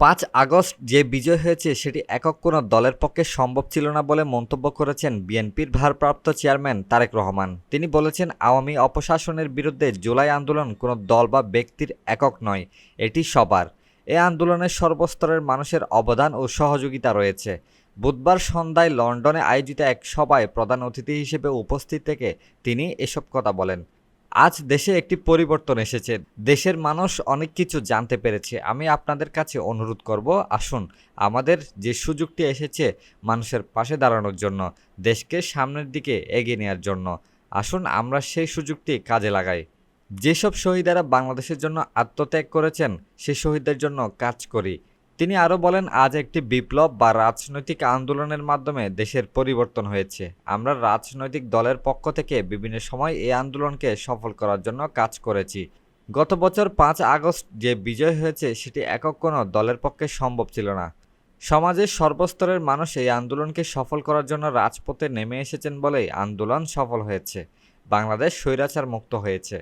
পাঁচ আগস্ট যে বিজয় হয়েছে, সেটি একক কোনো দলের পক্ষে সম্ভব ছিল না বলে মন্তব্য করেছেন বিএনপির ভারপ্রাপ্ত চেয়ারম্যান তারেক রহমান। তিনি বলেছেন, আওয়ামী অপশাসনের বিরুদ্ধে জুলাই আন্দোলন কোনো দল বা ব্যক্তির একক নয়, এটি সবার। এ আন্দোলনের সর্বস্তরের মানুষের অবদান ও সহযোগিতা রয়েছে। বুধবার সন্ধ্যায় লন্ডনে আয়োজিত এক সভায় প্রধান অতিথি হিসেবে উপস্থিত থেকে তিনি এসব কথা বলেন। আজ দেশে একটি পরিবর্তন এসেছে। দেশের মানুষ অনেক কিছু জানতে পেরেছে। আমি আপনাদের কাছে অনুরোধ করব, আসুন, আমাদের যে সুযোগটি এসেছে মানুষের পাশে দাঁড়ানোর জন্য, দেশকে সামনের দিকে এগিয়ে নেওয়ার জন্য, আসুন আমরা সেই সুযোগটি কাজে লাগাই। যেসব শহীদেরা বাংলাদেশের জন্য আত্মত্যাগ করেছেন সেই শহীদদের জন্য কাজ করি। তিনি আরও বলেন, আজ একটি বিপ্লব বা রাজনৈতিক আন্দোলনের মাধ্যমে দেশের পরিবর্তন হয়েছে। আমরা রাজনৈতিক দলের পক্ষ থেকে বিভিন্ন সময় এই আন্দোলনকে সফল করার জন্য কাজ করেছি। গত বছর পাঁচ আগস্ট যে বিজয় হয়েছে, সেটি একক কোনো দলের পক্ষে সম্ভব ছিল না। সমাজের সর্বস্তরের মানুষ এই আন্দোলনকে সফল করার জন্য রাজপথে নেমে এসেছেন বলেই আন্দোলন সফল হয়েছে। বাংলাদেশ স্বৈরাচার মুক্ত হয়েছে।